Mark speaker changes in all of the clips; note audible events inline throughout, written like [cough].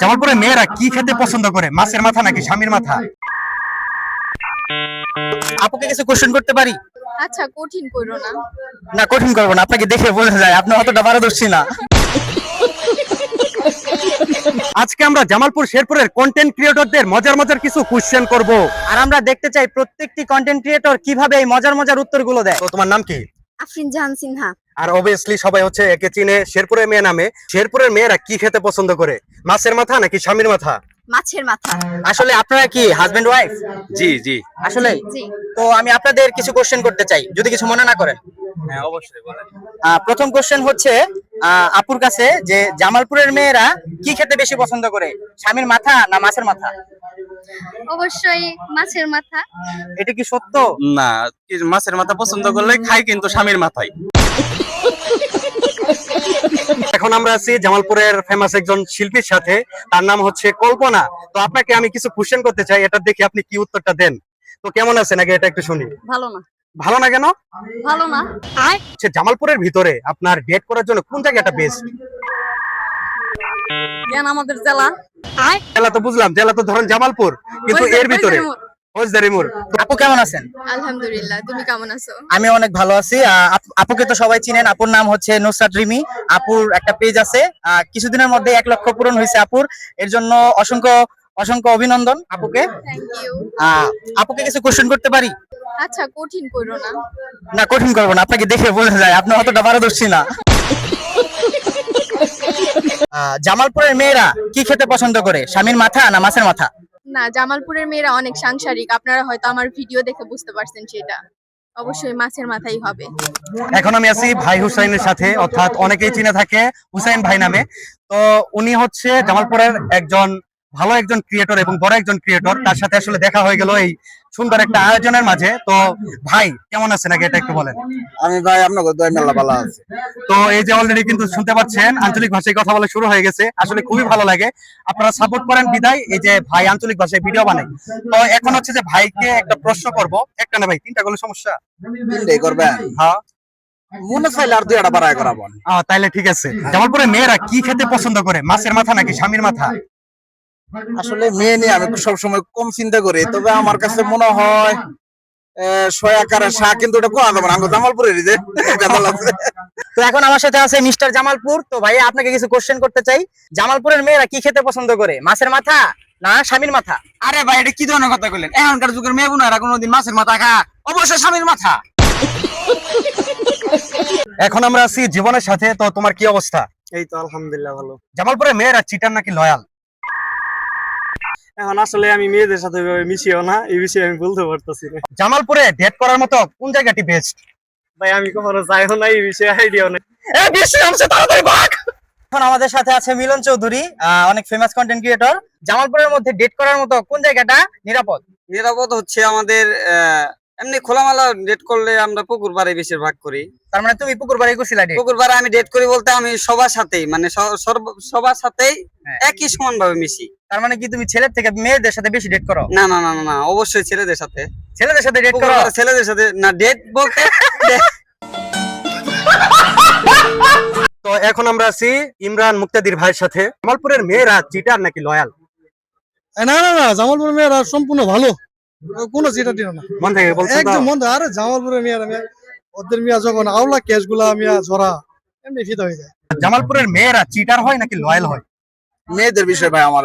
Speaker 1: জামালপুরের মেয়েরা কি খেতে পছন্দ করে? মাছের মাথা নাকি স্বামীর মাথা? আপুকে কিছু কোশ্চেন করতে পারি?
Speaker 2: আচ্ছা কঠিন করো না।
Speaker 1: না কঠিন করব না আপনাকে দেখে বোঝা যায় আপনি অতটা পারদর্শী না। আজকে আমরা জামালপুর শেরপুরের কন্টেন্ট ক্রিয়েটরদের মজার মজার কিছু কোশ্চেন করব। আর আমরা দেখতে চাই প্রত্যেকটি কন্টেন্ট ক্রিয়েটর কীভাবে এই মজার মজার উত্তরগুলো দেয়। তো তোমার নাম কি?
Speaker 2: আফরিন জাহান সিনহা।
Speaker 1: আর অবভিয়াসলি সবাই হচ্ছে একে চিনে শেরপুরের মেয়ে নামে। শেরপুরের মেয়েরা কি খেতে পছন্দ করে? মাছের মাথা নাকি স্বামীর মাথা?
Speaker 2: মাছের মাথা।
Speaker 1: আসলে আপনারা কি হাজবেন্ড ওয়াইফ
Speaker 3: জি জি।
Speaker 1: আসলে তো আমি আপনাদের কিছু কোশ্চেন করতে চাই। যদি কিছু মনে না করেন।
Speaker 3: হ্যাঁ অবশ্যই বলেন।
Speaker 1: আহ, প্রথম কোশ্চেন হচ্ছে আহ, আপুর কাছে যে জামালপুরের মেয়েরা কি খেতে বেশি পছন্দ করে? স্বামীর মাথা না মাছের মাথা?
Speaker 2: অবশ্যই মাছের মাথা।
Speaker 1: এটা কি সত্য?
Speaker 3: না মাছের মাথা পছন্দ করলে খাই কিন্তু স্বামীর মাথায়।
Speaker 1: এখন আমরা আছি জামালপুরের ফেমাস একজন শিল্পীর সাথে তার নাম হচ্ছে কল্পনা। তো আপনাকে আমি কিছু কোশ্চেন করতে চাই এটা দেখে আপনি কি উত্তরটা দেন? তো কেমন আছেন? আগে এটা একটু শুনি।
Speaker 2: ভালো না।
Speaker 1: ভালো না কেন?
Speaker 2: ভালো না।
Speaker 1: জামালপুরের ভিতরে আপনার ডেট করার জন্য কোন জায়গাটা বেস্ট
Speaker 2: জ্ঞান আমাদের জেলা।
Speaker 1: জেলা তো বুঝলাম জেলা তো ধরেন জামালপুর কিন্তু এর ভিতরে। আপু কেমন আছেন?
Speaker 2: আলহামদুলিল্লাহ তুমি কেমন আছো?
Speaker 1: আমি অনেক ভালো আছি। আপুকে তো সবাই চিনেন আপুর নাম হচ্ছে নুসরাত রিমি। আপুর একটা পেজ আছে। কিছুদিনের মধ্যে এক লক্ষ পূরণ হয়েছে আপুর। এর জন্য অসংখ্য অসংখ্য অভিনন্দন আপুকে। আহ, আপুকে কিছু কোশ্চেন করতে পারি?
Speaker 2: আচ্ছা কঠিন করো না।
Speaker 1: না কঠিন করব না আপনাকে দেখে বোঝা যায় আপনি অতটা পারদর্শী না। জামালপুরের মেয়েরা কি খেতে পছন্দ করে? স্বামীর মাথা না মাছের মাথা?
Speaker 2: না জামালপুরের মেয়েরা অনেক সাংসারিক। আপনারা হয়তো আমার ভিডিও দেখে বুঝতে পারছেন সেটা। অবশ্যই মাছের মাথাই হবে।
Speaker 1: এখন আমি আছি ভাই হুসাইনের সাথে অর্থাৎ অনেকেই চিনে থাকে হুসাইন ভাই নামে। তো উনি হচ্ছে জামালপুরের একজন ভালো একজন ক্রিয়েটর এবং বড় একজন ক্রিয়েটর তার সাথে আসলে দেখা হয়ে গেল এই সুন্দর একটা আয়োজনের মাঝে। তো ভাই কেমন আছেন? আগে এটা একটু বলেন।
Speaker 4: আমি ভাই আপনাকে মেলা ভালো আছে।
Speaker 1: তো এই যে অলরেডি কিন্তু শুনতে পাচ্ছেন আঞ্চলিক ভাষায় কথা বলা শুরু হয়ে গেছে। আসলে খুবই ভালো লাগে। আপনারা সাপোর্ট করেন বিদায়। এই যে ভাই আঞ্চলিক ভাষায় ভিডিও বানাই তো এখন হচ্ছে যে ভাইকে একটা প্রশ্ন করব। একটা না ভাই তিনটা করলে সমস্যা?
Speaker 4: তিনটাই করবেন
Speaker 1: হ্যাঁ।
Speaker 4: মনে চাইলে আর দুই একটা বাড়ায় করাবো।
Speaker 1: তাইলে ঠিক আছে। জামালপুরের মেয়েরা কি খেতে পছন্দ করে? মাছের মাথা নাকি স্বামীর মাথা?
Speaker 4: আসলে মেয়ে নিয়ে আমি সবসময় কম চিন্তা করি তবে আমার কাছে মনে হয় কিন্তু জামালপুরের যে [laughs]
Speaker 1: তো এখন আমার সাথে আছে মিস্টার জামালপুর। তো ভাই আপনাকে কিছু কোশ্চেন করতে চাই। জামালপুরের মেয়েরা কি খেতে পছন্দ করে? মাছের মাথা না স্বামীর মাথা?
Speaker 4: আরে ভাই এটা কি ধরনের কথা কইলেন? এখনকার যুগের মেয়ে বোনেরা কোনোদিন মাছের মাথা খা অবশ্যই স্বামীর মাথা।
Speaker 1: এখন আমরা আছি জীবনের সাথে তো তোমার কি অবস্থা?
Speaker 5: এই তো আলহামদুলিল্লাহ ভালো।
Speaker 1: জামালপুরের মেয়েরা চিটার নাকি লয়াল
Speaker 5: এখন আসলে আমি মেয়েদের সাথে মিশিও না এই বিষয়ে আমি বলতে পারতেছি না।
Speaker 1: জামালপুরে ডেট করার মতো কোন জায়গাটি বেস্ট
Speaker 5: ভাই আমি কখনো যাইও না এই বিষয়ে আইডিয়াও নেই।
Speaker 1: এখন আমাদের সাথে আছে মিলন চৌধুরী আহ, অনেক ফেমাস কন্টেন্ট ক্রিয়েটর জামালপুরের মধ্যে ডেট করার মতো কোন জায়গাটা নিরাপদ?
Speaker 6: নিরাপদ হচ্ছে আমাদের আহ, এমনি খোলামেলা ডেট করলে আমরা পুকুর পাড়ে বেশিরভাগ করি।
Speaker 1: তার মানে তুমি পুকুর বাড়ি গেছিলা date?
Speaker 6: পুকুর পাড়ে আমি ডেট করি বলতে আমি সবার সাথেই মানে সর্ব- সবার সাথেই
Speaker 1: হ্যাঁ।
Speaker 6: একই সমান ভাবে মিশি।
Speaker 1: তার মানে কি তুমি ছেলের থেকে মেয়েদের সাথে বেশি ডেট করো?
Speaker 6: না না না না অবশ্যই ছেলেদের সাথে।
Speaker 1: ছেলেদের সাথে ডেট করো?
Speaker 6: ছেলেদের সাথে না ডেট বলতে
Speaker 1: তো এখন আমরা আছি ইমরান মুক্তাদির ভাইয়ের সাথে। জামালপুরের মেয়েরা চিটার নাকি লয়াল
Speaker 7: না না না জামালপুর মেয়েরা সম্পূর্ণ ভালো। কোনো যেটা দিও না।
Speaker 1: মন থেকে বলছেন তো?
Speaker 7: একদম মন আরে জামালপুরের মেয়েরা মেয়ে। ওদের মিয়া যখন আওলা ক্যাশগুলা মিয়া ঝরা এমনি ফিদা হয়ে যায়।
Speaker 1: জামালপুরের মেয়েরা চিটার হয় নাকি লয়াল হয়?
Speaker 4: মেয়েদের বিষয় ভাই আমার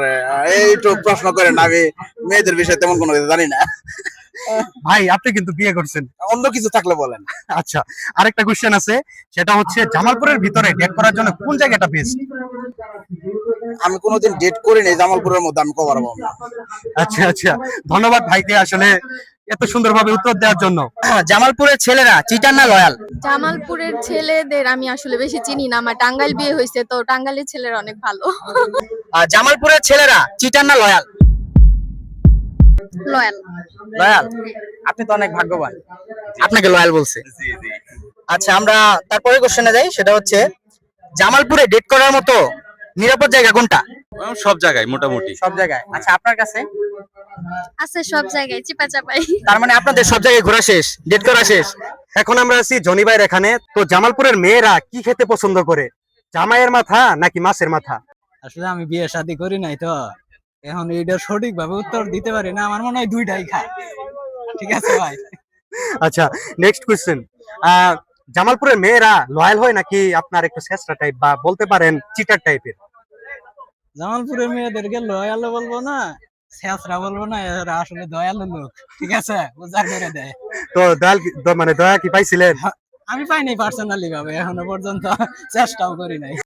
Speaker 4: এইটু প্রশ্ন করেন আমি মেয়েদের বিষয়ে তেমন কোনো জানি না।
Speaker 1: ভাই আপনি কিন্তু বিয়ে করছেন।
Speaker 4: অন্য কিছু থাকলে বলেন।
Speaker 1: আচ্ছা আরেকটা কোশ্চেন আছে সেটা হচ্ছে জামালপুরের ভিতরে ডেট করার জন্য কোন জায়গাটা বেস্ট
Speaker 4: আমি কোনোদিন ডেট করিনি জামালপুরের মধ্যে আমি কভার পাবো না।
Speaker 1: আচ্ছা আচ্ছা। ধন্যবাদ ভাইকে আসলে এত সুন্দরভাবে উত্তর দেওয়ার জন্য। জামালপুরের ছেলেরা চিটার না লয়াল।
Speaker 2: জামালপুরের ছেলেদের আমি আসলে বেশি চিনি না আমার টাঙ্গাইল বিয়ে হয়েছে তো টাঙ্গাইলের ছেলেরা অনেক ভালো।
Speaker 1: জামালপুরের ছেলেরা চিটার না লয়াল।
Speaker 2: লয়াল।
Speaker 1: লয়াল? আপনি তো অনেক ভাগ্যবান। আপনাকে লয়াল বলছে। আচ্ছা আমরা তারপরে কোশ্চেনে যাই সেটা হচ্ছে জামালপুরে ডেট করার মতো নিরাপদ জায়গা কোনটা?
Speaker 3: সব জায়গায় মোটামুটি।
Speaker 1: সব জায়গায়। আচ্ছা আপনার কাছে?
Speaker 2: আছে সব জায়গায় চিপা চাপাই।
Speaker 1: তার মানে আপনাদের সব জায়গায় ঘোরা শেষ ডেট করা শেষ? এখন আমরা আছি জনি ভাইয়ের এখানে তো জামালপুরের মেয়েরা কি খেতে পছন্দ করে? জামাইয়ের মাথা নাকি মাছের মাথা?
Speaker 5: আসলে আমি বিয়ে শাদী করি নাই তো। এখন এইটা সঠিক ভাবে উত্তর দিতে পারি না আমার মনে হয় দুইটাই খায়। ঠিক আছে ভাই?
Speaker 1: আচ্ছা নেক্সট কোয়েশ্চেন জামালপুরের মেয়েরা লয়াল হয় নাকি আপনার একটু শেষরা টাইপ বা বলতে পারেন চিটার টাইপের
Speaker 5: জামালপুরের মেয়েদেরকে লয়ালো বলব না শেষরা বলব না এরা আসলে দয়ালু লোক ঠিক আছে? উজাড় করে দেয়।
Speaker 1: তো দয়াল মানে দয়া কি পাইছিলেন?
Speaker 5: আমি পাইনি পার্সোনালি ভাবে এখনও পর্যন্ত চেষ্টাও করি নাই।